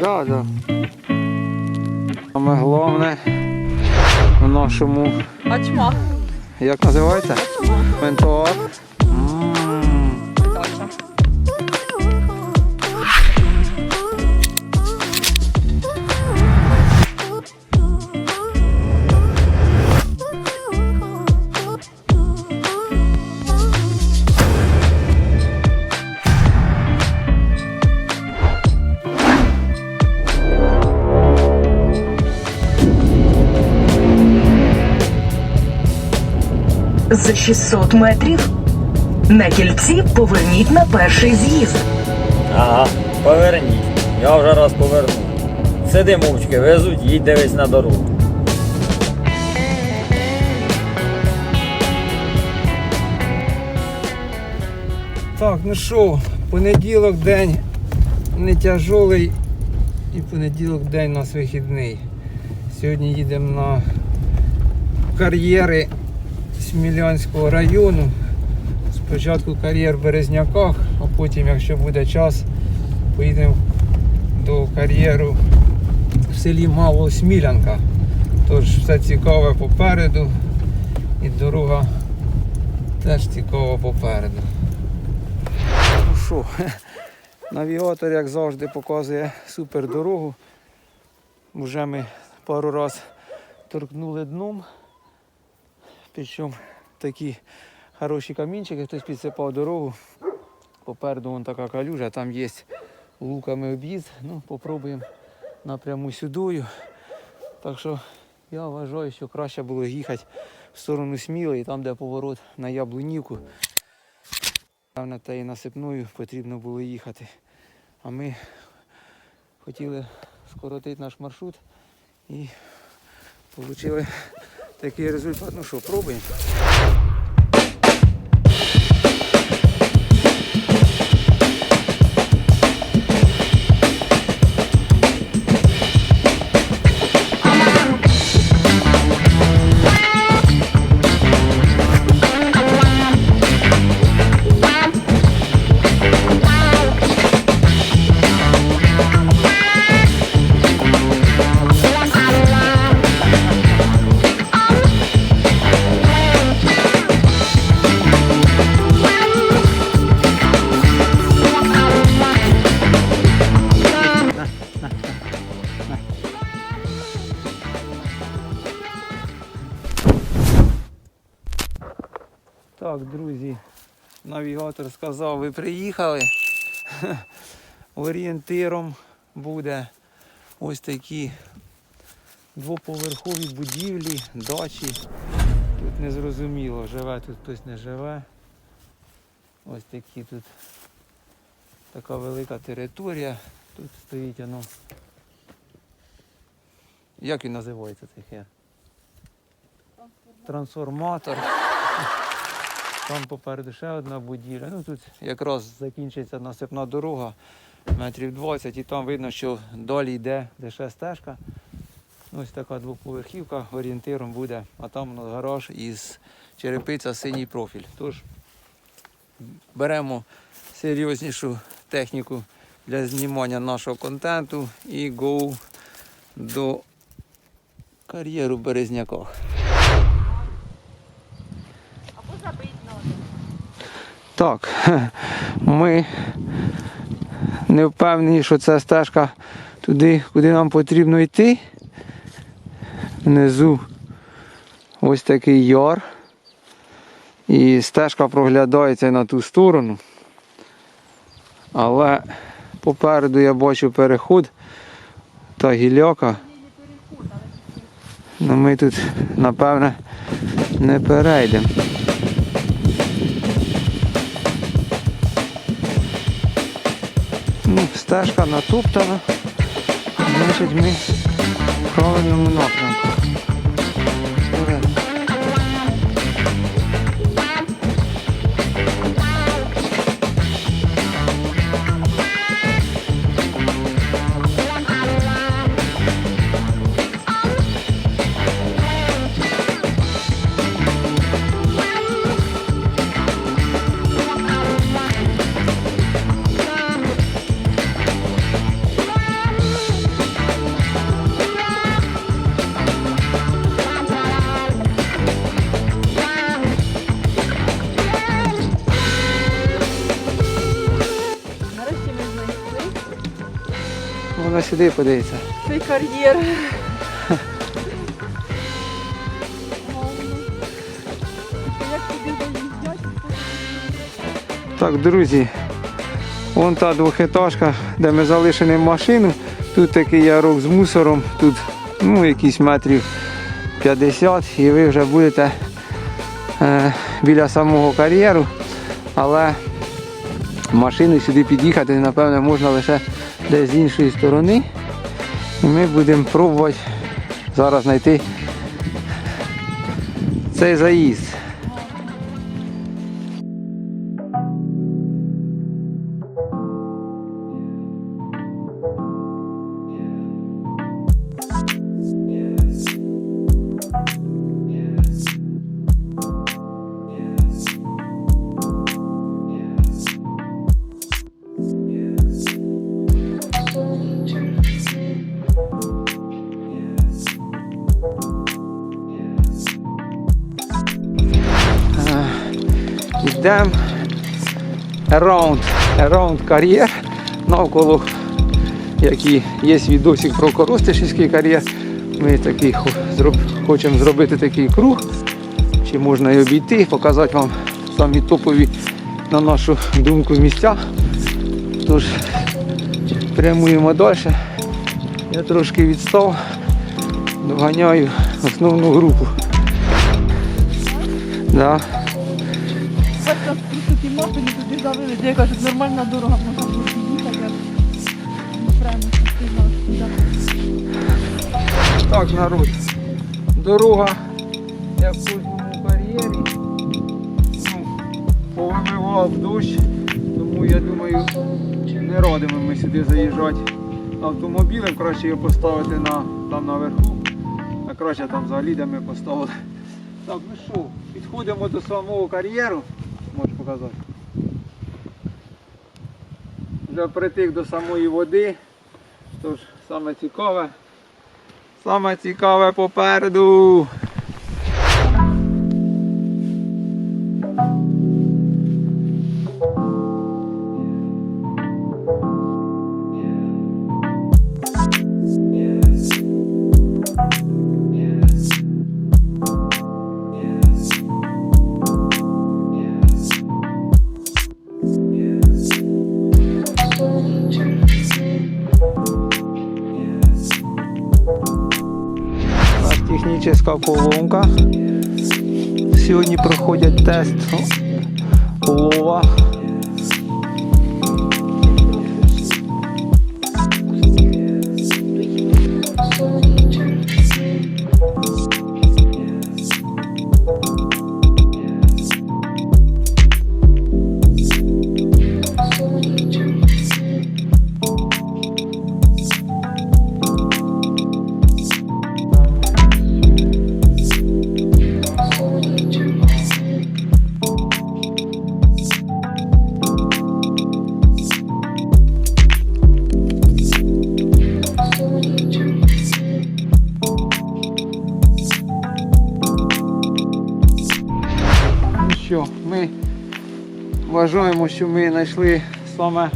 Да, да. Саме головне в нашому, Бачимо. як називається? Ментор. За 600 метрів на кільці поверніть на перший з'їзд. Ага, поверніть. Я вже раз повернув. Сиди мовчки, везуть, їдь дивись на дорогу. Так, ну що, понеділок день не тяжолий і понеділок день у нас вихідний. Сьогодні їдемо на кар'єри Смілянського району. Спочатку кар'єр в Березняках, а потім, якщо буде час, поїдемо до кар'єру в селі Малосмілянка. Тож все цікаве попереду і дорога теж цікава попереду. Ну що, навігатор, як завжди, показує супер дорогу. Вже ми пару раз торкнули дном. Причому такі хороші камінчики, хтось підсипав дорогу. Попереду вон така калюжа, там є луками об'їзд. Ну, попробуємо напряму сюдою. Так що я вважаю, що краще було їхати в сторону Сміли, там, де поворот на Яблунівку. Певно, та і насипною потрібно було їхати. А ми хотіли скоротити наш маршрут і отримали такий результат. Ну що, пробуємо. Навігатор сказав, ви приїхали. Орієнтиром буде ось такі двоповерхові будівлі, дачі. Тут не зрозуміло, живе тут хтось не живе. Ось такі тут така велика територія. Тут стоїть воно. Як він називається хер? Трансформатор. Там попереду ще одна будівля. Ну тут якраз закінчиться насипна дорога метрів 20 і там видно, що далі йде де ще стежка. Ось така двоповерхівка орієнтиром буде, а там у нас гараж із черепиця синій профіль. Тож беремо серйознішу техніку для знімання нашого контенту і go до кар'єру в Березняках. Або забить на Так, ми не впевнені, що це стежка туди, куди нам потрібно йти. Внизу ось такий яр. І стежка проглядається на ту сторону. Але попереду я бачу переход та гіляка. Ну ми тут, напевне, не перейдемо. Стежка натоптана, значить ми в правильному напрямку. Вона сюди подивиться. Цей кар'єр. Так, друзі, вон та двохетажка, де ми залишили машину. Тут такий ярок з мусором, тут ну, якісь метрів 50 і ви вже будете е, біля самого кар'єру. Але машину сюди під'їхати, напевно, можна лише десь з іншої сторони. І ми будемо пробувати зараз знайти цей заїзд. Йдемо around, around кар'єр навколо, який є відосик про Коростишівський кар'єр. Ми такий хочемо зробити такий круг, чи можна і обійти, показати вам самі топові на нашу думку місця. Тож прямуємо далі. Я трошки відстав, доганяю основну групу. Да. Просто ті не туди завели, де кажуть, нормальна дорога, можна було під'їхати. а Прямо. Так, народ. Дорога, як в кожному кар'єрі. Ну, повимивав дощ, тому я думаю, не радимо ми сюди заїжджати автомобілем, краще його поставити на, там наверху, а краще там взагалі, де ми поставили. Так, ну що, підходимо до самого кар'єру, можеш показати. Вже притик до самої води, тож саме цікаве. Саме цікаве попереду. Circle. Що ми знайшли саме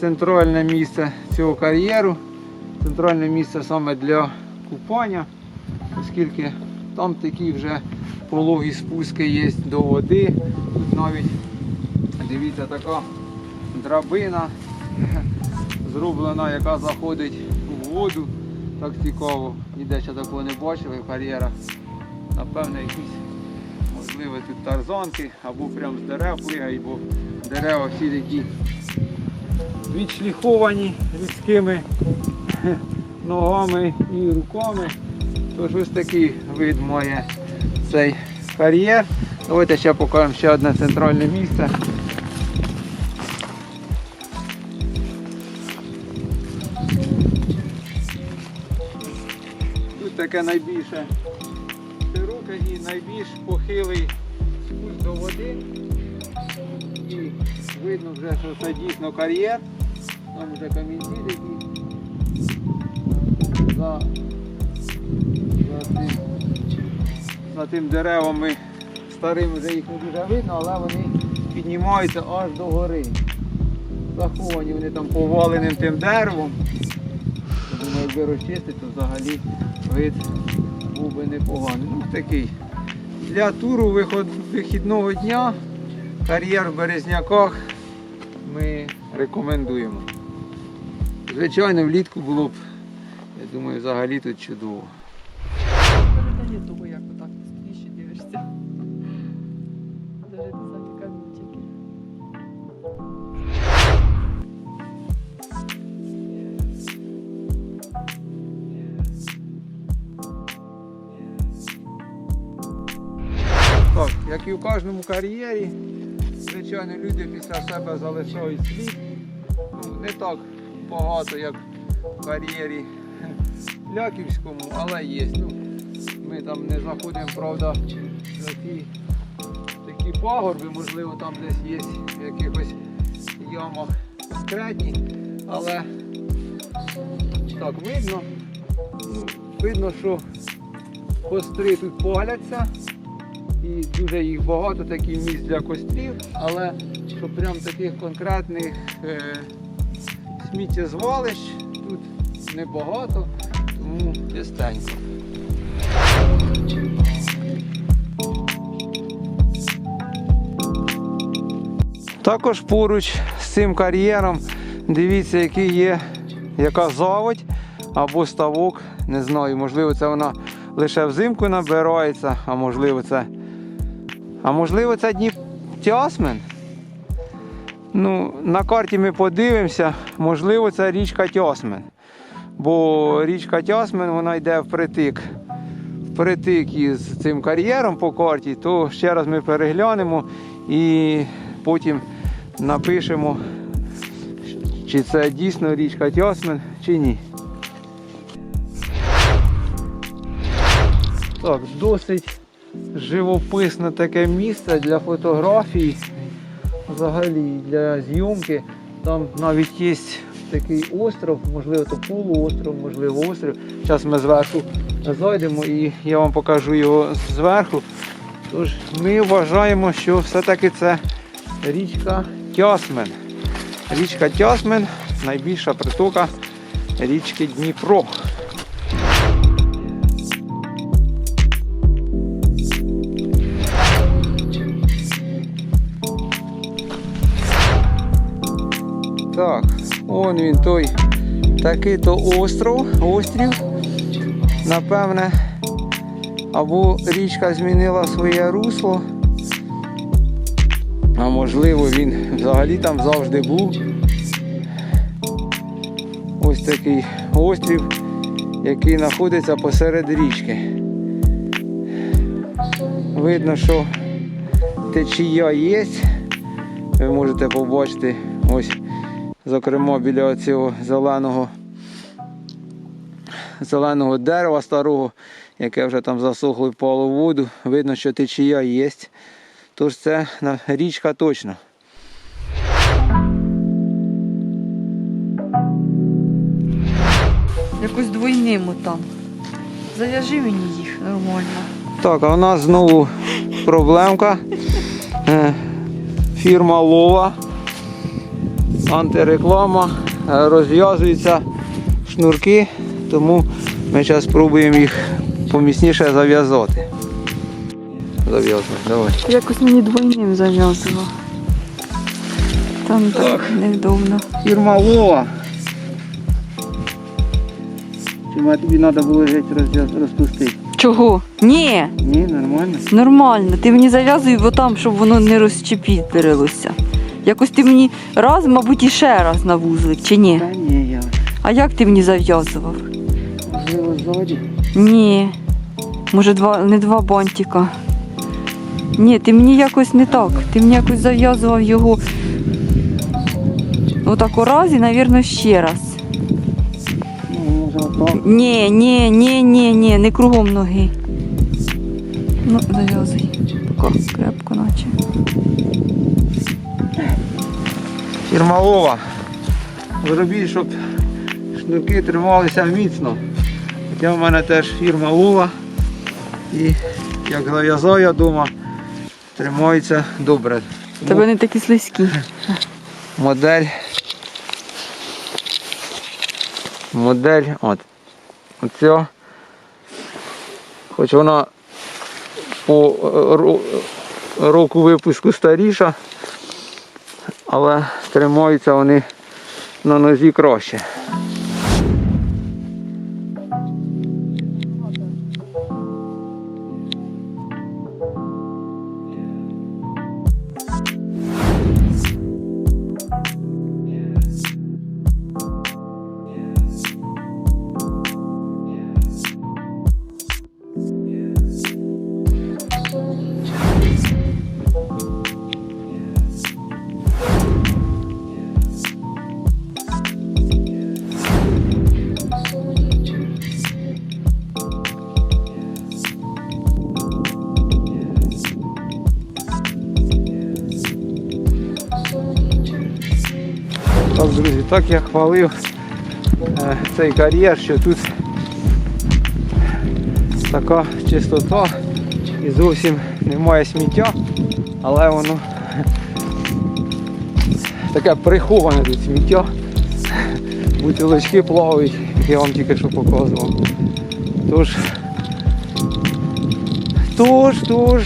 центральне місце цього кар'єру. Центральне місце саме для купання, оскільки там такі вже пологі спуски є до води. Тут навіть дивіться така драбина зроблена, яка заходить у воду. Так цікаво. Ніде ще такого не бачили в кар'єрах. Напевно, якісь можливо тут тарзанки або прям з дерев плигають, бо дерева всі такі відшліфовані людськими ногами і руками. Тож ось такий вид має цей кар'єр. Давайте ще покажемо ще одне центральне місце. Тут таке найбільше і найбільш похилий спуск до води. І видно вже, що це дійсно кар'єр. Там вже камінці такі. За, за, тим, за тим деревом ми старим вже їх не дуже видно, але вони піднімаються аж до гори. Заховані вони там поваленим тим деревом. Думаю, якби розчистити, то взагалі вид був би непоганий. Ну, такий. Для туру виход, вихідного дня кар'єр в Березняках ми рекомендуємо. Звичайно, влітку було б, я думаю, взагалі тут чудово. І в кожному кар'єрі, звичайно, люди після себе залишають слід. Ну, не так багато, як в кар'єрі Ляківському, але є. Ну, ми там не заходимо, правда, на ті такі пагорби, можливо, там десь є в якихось ямах конкретні, але так видно. Ну, видно, що костри тут погляться і дуже їх багато, такий місць для кострів, але що прям таких конкретних е, сміттєзвалищ тут небагато, тому чистенько. Також поруч з цим кар'єром дивіться, який є яка заводь або ставок. Не знаю, можливо, це вона лише взимку набирається, а можливо це. А можливо це Дніп Тясмен. Ну, на карті ми подивимося, можливо, це річка Тясмен. Бо річка Тясмен вона йде впритик. Впритик із цим кар'єром по карті, то ще раз ми переглянемо і потім напишемо, чи це дійсно річка Тясмен, чи ні. Так, досить живописне таке місце для фотографій, взагалі для зйомки. Там навіть є такий остров, можливо, то полуостров, можливо, острів. Зараз ми зверху зайдемо і я вам покажу його зверху. Тож ми вважаємо, що все-таки це річка Тясмен. Річка Тясмен найбільша притока річки Дніпро. Он він той такий то остров, острів. Напевне, або річка змінила своє русло, а можливо він взагалі там завжди був. Ось такий острів, який знаходиться посеред річки. Видно, що течія є. Ви можете побачити ось зокрема біля цього зеленого зеленого дерева старого, яке вже там засохло і впало в воду. Видно, що течія є. Тож це річка точно. Якось двойнимо там. Зав'яжи мені їх нормально. Так, а у нас знову проблемка. Е, Фірма Лова. Антиреклама. Е, Розв'язуються шнурки, тому ми зараз спробуємо їх поміцніше зав'язати. Зав'язуємо, давай. Якось мені двойним зав'язував. Там так невдобно. Фірма Лова. Чому тобі треба було жити розпустити? Чого? Ні, Ні, нормально. нормально. Ти мені зав'язуй бо там, щоб воно не розчепітилося. Якось ти мені раз, мабуть, і ще раз на вузлик, чи ні? Та ні, я А як ти мені зав'язував? можливо ззаді. Ні. Може, два, не два бантика. Ні, ти мені якось не так. Ти мені якось зав'язував його. Отак у разі, мабуть, ще раз. Ну, може отак. Ні, ні, ні, ні, ні, не кругом ноги. Ну, зав'язуй. Поки Фірма Зробіть, щоб шнурки трималися міцно. Хоча в мене теж фірма. І як зав'язав я вдома, тримається добре. Тому Тебе не такі слизькі. Модель. модель. От. Оця. Хоч вона по е, року випуску старіша, але тримаються вони на нозі краще. Так, друзі, так я хвалив е, цей кар'єр, що тут така чистота і зовсім немає сміття, але воно таке приховане тут сміття. Бутилочки плавають, як я вам тільки що показував. Тож, тож, тож,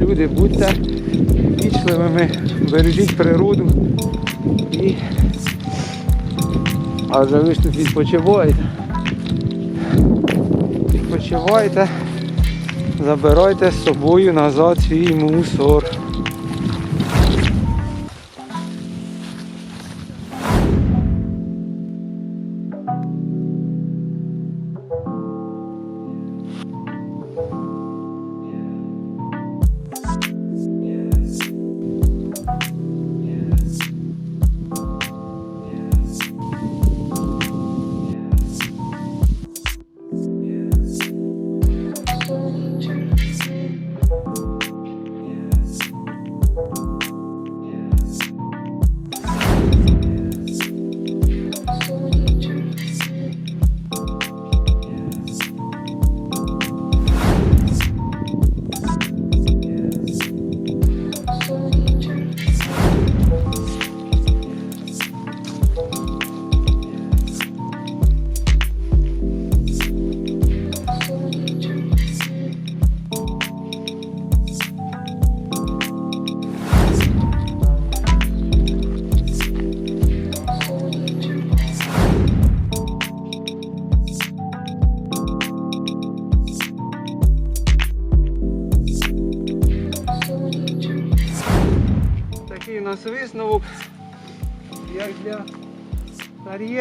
люди, будьте вічливими, бережіть природу. І... вже ви ж тут відпочиваєте. Відпочивайте, забирайте з собою назад свій мусор.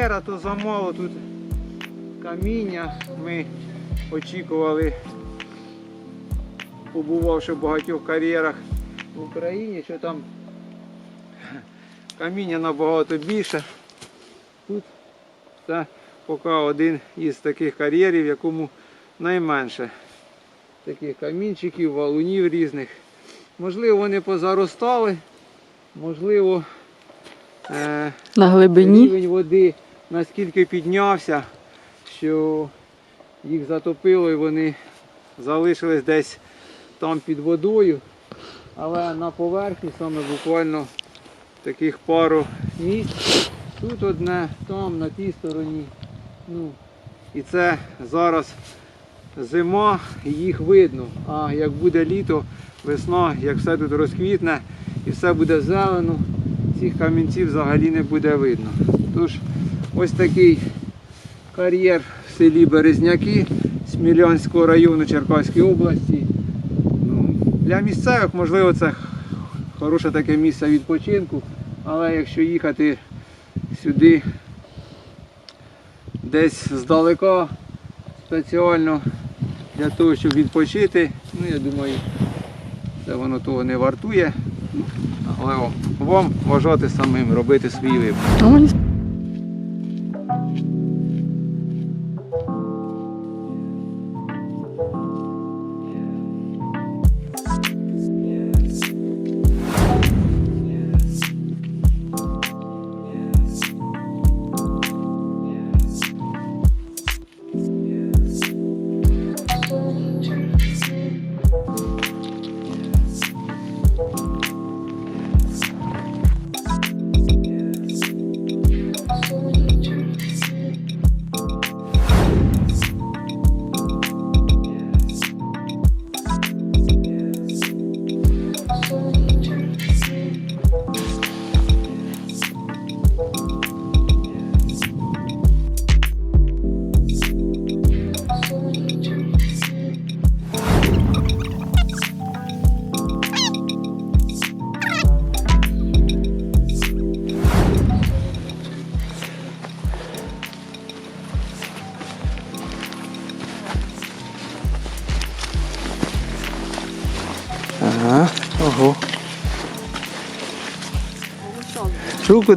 Кар'єра, то замало тут каміння. Ми очікували, побувавши в багатьох кар'єрах в Україні, що там каміння набагато більше. Тут це поки один із таких кар'єрів, в якому найменше таких камінчиків, валунів різних. Можливо, вони позаростали, можливо, е, На глибині. рівень води наскільки піднявся, що їх затопило і вони залишились десь там під водою. Але на поверхні саме буквально таких пару місць. Тут одне, там, на тій стороні. Ну, і це зараз зима, їх видно. А як буде літо, весна, як все тут розквітне і все буде зелено, цих камінців взагалі не буде видно. Тож ось такий кар'єр в селі Березняки Смілянського району Черкаської області. Ну, для місцевих, можливо, це хороше таке місце відпочинку, але якщо їхати сюди десь здалека спеціально для того, щоб відпочити, ну я думаю, це воно того не вартує. Але вам вважати самим, робити свій вибір.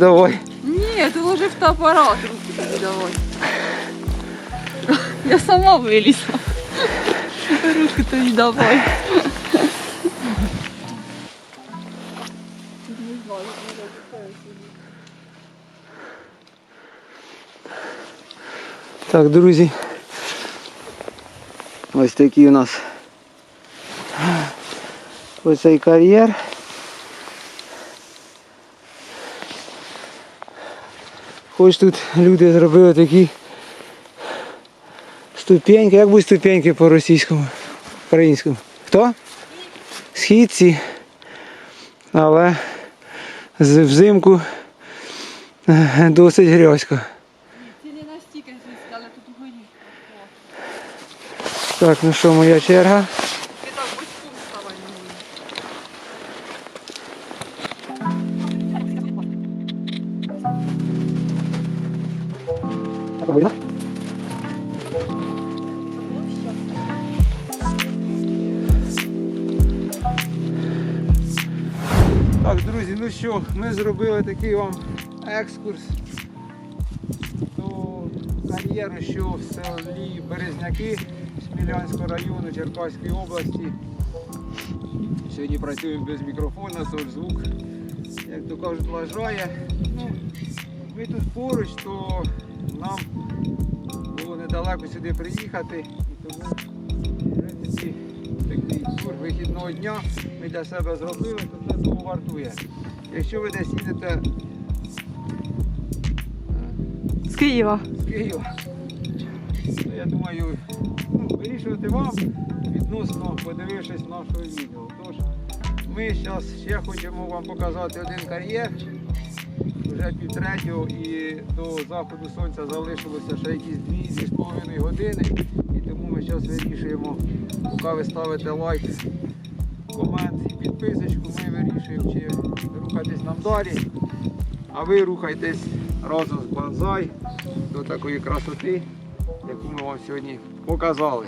давай. Ні, ти ложи в апарат, руки тобі давай. Я сама вилізла. Руки тобі давай. Так, друзі. Ось такий у нас ось цей кар'єр. Хоч тут люди зробили такі ступеньки. Як будуть ступеньки по російському? Українському? Хто? Східці. Але взимку е, досить грязько. Ці не настільки звідси, але тут угорі. Так, ну що, моя черга. Що, ми зробили такий вам екскурс до кар'єру, що в селі Березняки Смілянського району Черкаської області. Сьогодні працюємо без мікрофона, звук, як то кажуть, лажає. Ну, ми тут поруч, то нам було недалеко сюди приїхати і тому такий тур вихідного дня ми для себе зробили, то це того вартує. Якщо ви десь їдете З Києва. з Києва, то я думаю, ну, вирішувати вам відносно подивившись нашого відео. Тож ми зараз ще хочемо вам показати один кар'єр. Вже півтретього і до заходу сонця залишилося ще якісь дві з половиною години. І тому ми зараз вирішуємо, поки ви ставите лайк, комент і підписочку, ми вирішуємо, чи рухатись нам далі. А ви рухайтесь разом з банзай до такої красоти, яку ми вам сьогодні показали.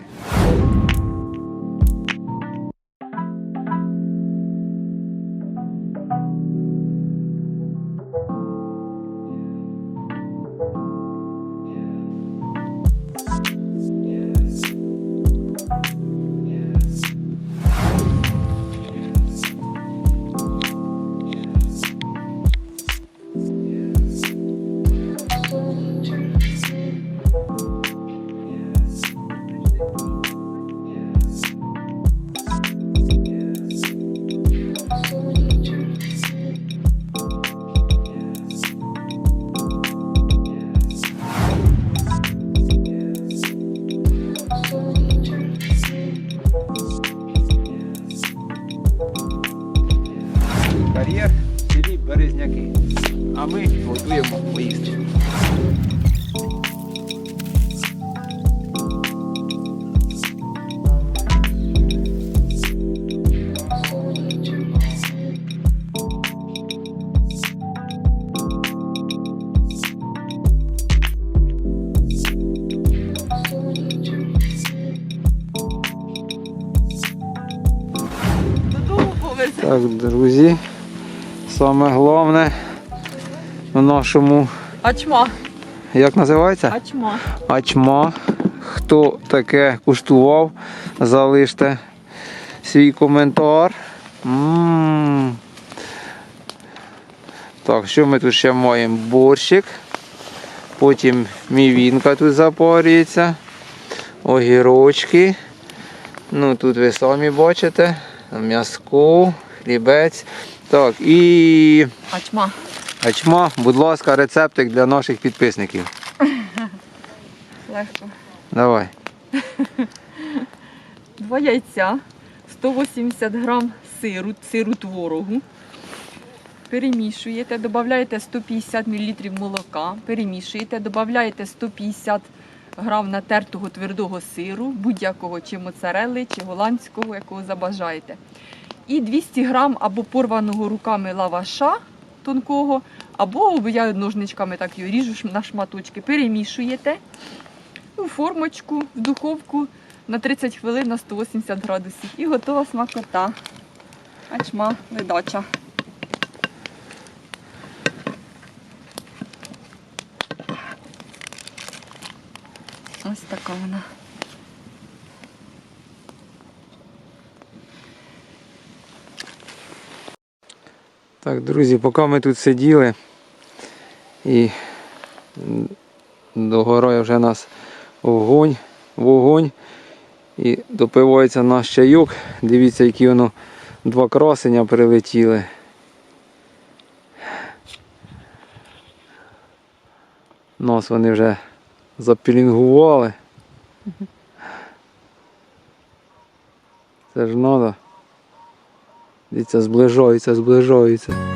Повезе. Так, друзі, саме головне в нашому, Ачма. як називається? Ачма. Ачма. Хто таке куштував, залиште свій коментар. м Так, що ми тут ще маємо? Борщик. Потім мівінка тут запарюється. Огірочки. Ну тут ви самі бачите. М'язко, хлібець. Так, і Ачма. ачма, будь ласка, рецептик для наших підписників. Легко. Давай. Два яйця, 180 грам сиру, сиру творогу. Перемішуєте, додаєте 150 мл молока, перемішуєте, додаєте 150 грам натертого твердого сиру, будь-якого чи моцарелли, чи голландського, якого забажаєте. І 200 грам або порваного руками лаваша тонкого, або я ножничками так його ріжу на шматочки. Перемішуєте у формочку, в духовку на 30 хвилин на 180 градусів. І готова смакота. Ачма, ледача. Ось така вона. Так, друзі, поки ми тут сиділи і догорає вже нас вогонь, вогонь. І допивається наш чайок. Дивіться, які воно два красення прилетіли. Нас вони вже запілінгували. Це ж надо. Дивіться, зближується, зближаються.